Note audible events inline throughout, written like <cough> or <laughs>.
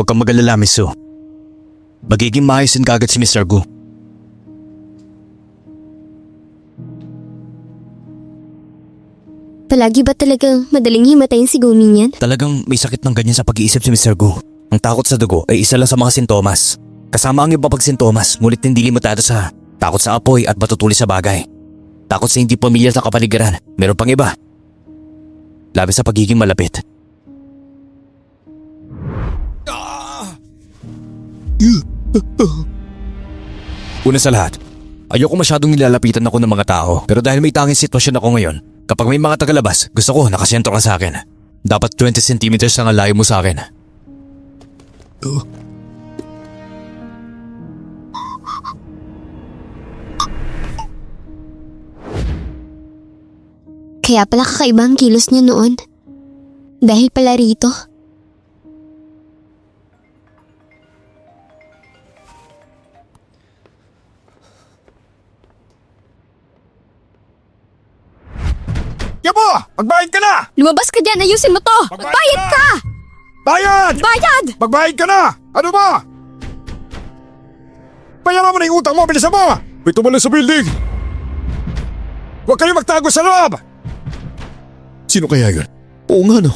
Huwag kang magalala, Miss Sue. Magiging maayos din kagad si Mr. Gu. Palagi ba talagang madaling himatayin si Gumi niyan? Talagang may sakit ng ganyan sa pag-iisip si Mr. Gu. Ang takot sa dugo ay isa lang sa mga sintomas. Kasama ang iba pag sintomas, ngunit hindi limitado sa takot sa apoy at matutuli sa bagay. Takot sa hindi pamilyar sa kapaligiran. Meron pang iba. Labi sa pagiging malapit. Una sa lahat, ayoko masyadong nilalapitan ako ng mga tao. Pero dahil may tanging sitwasyon ako ngayon, kapag may mga tagalabas, gusto ko nakasentro ka sa akin. Dapat 20 centimeters ang layo mo sa akin. Kaya pala kakaiba ang kilos niya noon. Dahil pala rito. Yabo! Magbayad ka na! Lumabas ka dyan! Ayusin mo to! Magbayad ka! Bayad! Bayad! Magbayad ka na! Ano ba? Bayaran mo na yung utang mo! Bilisan mo! May tumalas sa building! Huwag kayo magtago sa loob! Sino kaya yun? Oo nga no.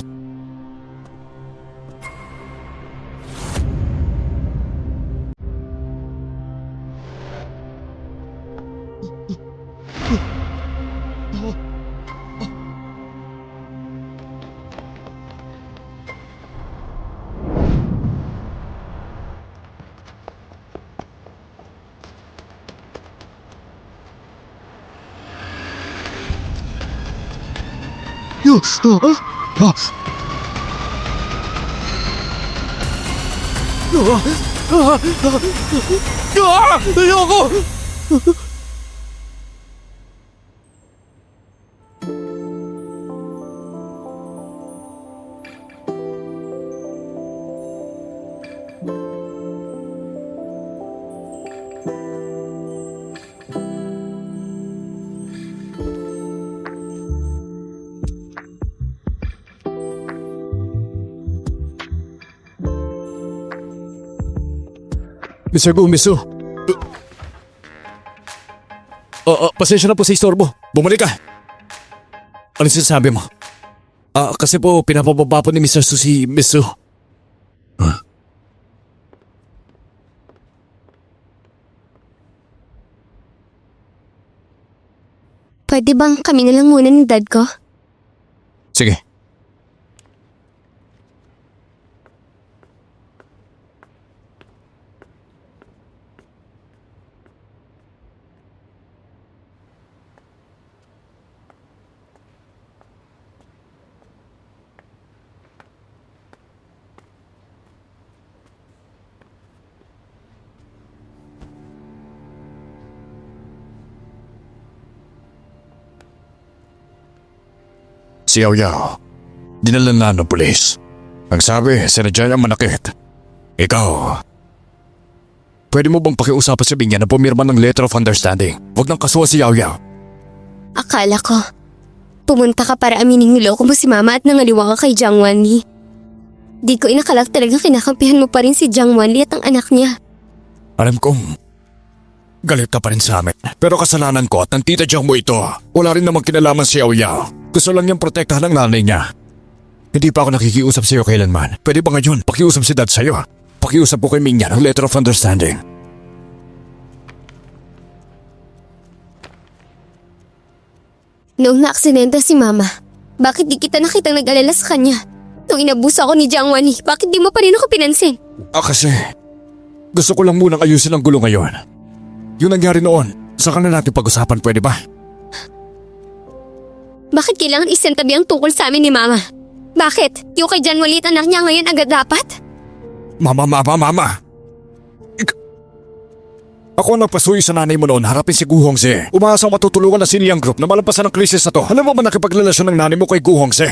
Ayoko! Mr. Miss Sue. Uh, uh, pasensya na po sa istorbo. Bumalik ka. Ano sinasabi mo? Ah, kasi po pinapababa po ni Mr. Su si Miss Sue. Pwede bang kami na lang muna ni dad ko? Sige. Si Yao Yao. Dinala na ng pulis. Ang sabi, sinadya niya manakit. Ikaw. Pwede mo bang pakiusapan si Bingyan na pumirma ng letter of understanding? Huwag nang kasuha si Yao Yao. Akala ko. Pumunta ka para aminin niloko mo si mama at nangaliwa ka kay Jiang Wanli. Di ko inakalak talaga kinakampihan mo pa rin si Jiang Wanli at ang anak niya. Alam kong galit ka pa rin sa amin. Pero kasalanan ko at ng tita Jiang mo ito. Wala rin namang kinalaman si Yao Yao. Gusto lang niyang protektahan ng nanay niya. Hindi pa ako nakikiusap sa iyo kailanman. Pwede ba ngayon pakiusap si dad sa iyo? Pakiusap ko kay Mingyan ng letter of understanding. Noong naaksidente si mama, bakit di kita nakitang nag-alala sa kanya? Nung inabuso ako ni Jiang Wanli, bakit di mo pa rin ako pinansin? Ah kasi, gusto ko lang munang ayusin ang gulo ngayon. Yung nangyari noon, saka na natin pag-usapan pwede ba? Bakit kailangan isentabi ang tungkol sa amin ni mama? Bakit? Yung kay Jiang Wanli at anak niya ngayon agad dapat? Mama, mama, mama! Ik- ako ang nagpasuyo sa nanay mo noon harapin si Gu Hongse. Umaasang matutulungan na Siniang Group na malampasan ang krisis na to. Alam mo ba nakipagrelasyon ng nanay mo kay Gu Hongse?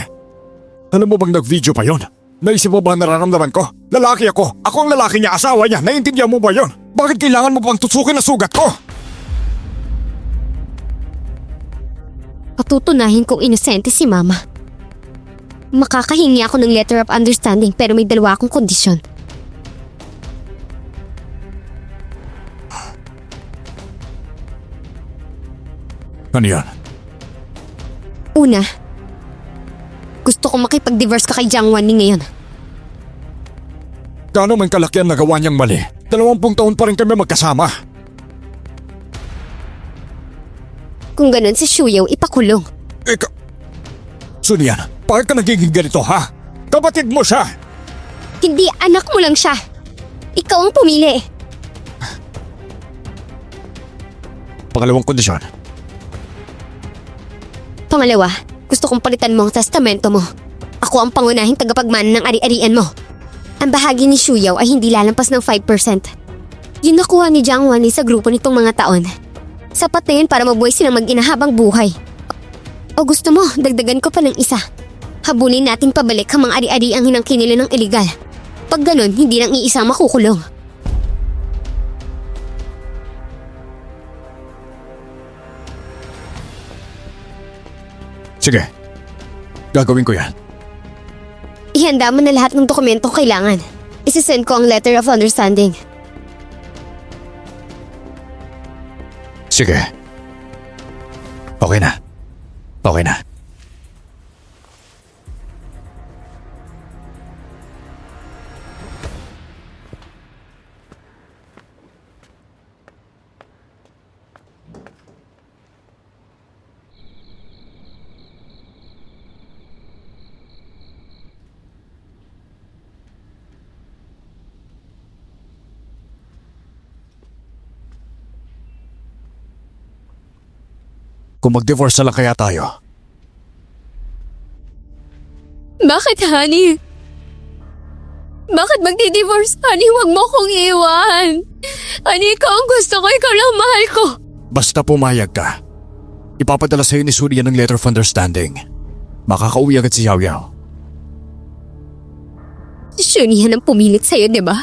Alam mo bang nag-video pa yon? Naisip mo ba nararamdaman ko? Lalaki ako. Ako ang lalaki niya, asawa niya. Naiintindihan mo ba yon? Bakit kailangan mo pang tusukin ang sugat ko? Patutunahin kong inosente si Mama. Makakahingi ako ng letter of understanding pero may dalawa akong kondisyon. Ano yan? Una, gusto kong makipag-divorce ka kay Jiang Wanli ngayon. Gaano man kalakihan na gawa niyang mali? Dalawampung taon pa rin kami magkasama. Kung ganun si Shuyo, ipakulong. Ika... Sunian, bakit ka nagiging ganito ha? Kapatid mo siya! Hindi anak mo lang siya. Ikaw ang pumili. Pangalawang kondisyon. Pangalawa, gusto kong palitan mo ang testamento mo. Ako ang pangunahing tagapagmana ng ari-arian mo. Ang bahagi ni Shuyaw ay hindi lalampas ng 5%. Yun nakuha ni Jiang Wanli sa grupo nitong mga taon. Sapat na yun para mabuhay silang mag-inahabang buhay. O gusto mo, dagdagan ko pa ng isa. Habulin natin pabalik ang mga ari-ari ang hinangkin nila ng iligal. Pag ganun, hindi lang iisa makukulong. Sige. Gagawin ko yan. Ihanda mo na lahat ng dokumento kailangan. Isisend ko ang letter of understanding. Sige. Okay na. Okay na. Kung mag-divorce na lang kaya tayo, Bakit, honey? Bakit magdi-divorce, honey? Huwag mo kong iwan. Honey, ikaw ang gusto ko. Ikaw lang ang mahal ko. basta pumayag ka. Ipapadala sa'yo ni Surya ng letter of understanding. Makakauwi agad si Yao Yao. Shunihan ang pumilit sa'yo, di ba?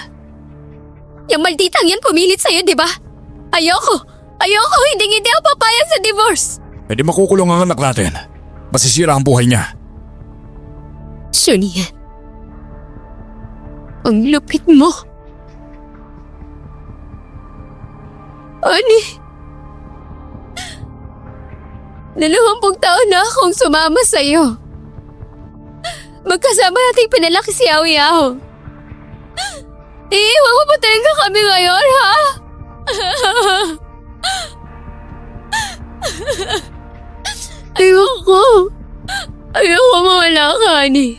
Yung malditang yan pumilit sa'yo, di ba? Ayoko! Ayoko! Hindi hindi ako papayag sa divorce! Eh di makukulong ang anak natin. Masisira ang buhay niya. Shunihan. Ang lupit mo. Honey. Dalawampung taon na akong sumama sa'yo. Magkasama nating pinalaki si Yao Yao. Iiwan mo pa talaga kami ngayon, ha? <laughs> Ayoko. Ayoko mawala ka, honey.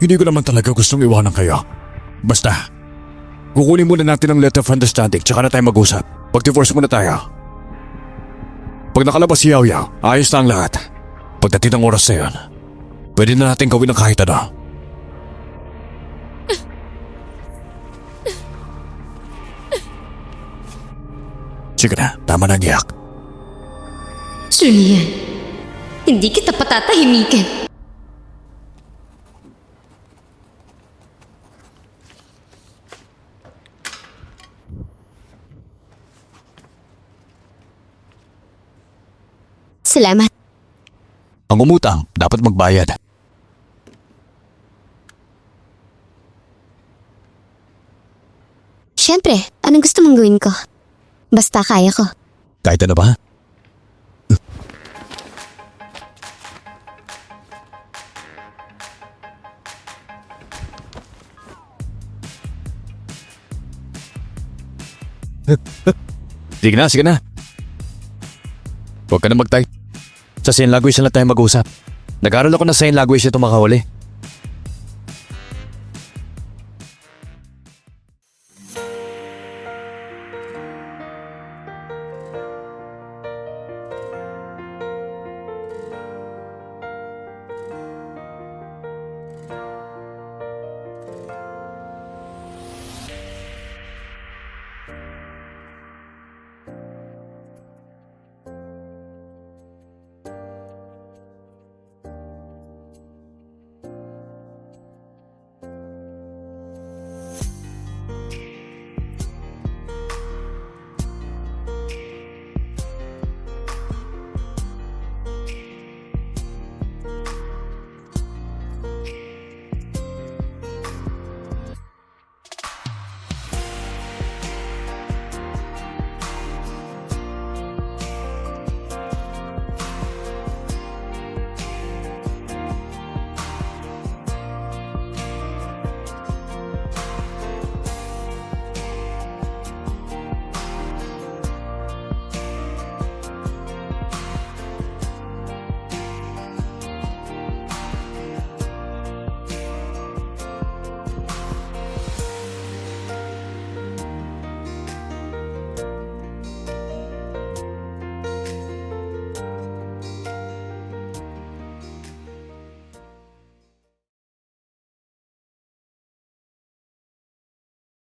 Hindi ko naman talaga gustong iwanan kayo. Basta, kukunin muna natin ang letter of understanding tsaka na tayo mag-usap. Pag-divorce muna tayo. Pag nakalabas si Yao Yao, ayos na ang lahat. Pagdating ng oras na yun, pwede na natin gawin ang kahit ano. Sige na, tama na ang iyak. Julian, hindi kita patatahimikin. Salamat. Ang umutang, dapat magbayad. Siyempre, anong gusto mong gawin ko? Basta kaya ko. Kahit ano ba? <laughs> sige na, sige na. Huwag ka na mag-type. Sa sign language na lang tayo mag-usap. Nag-aral ako ng sign language ito makahuli.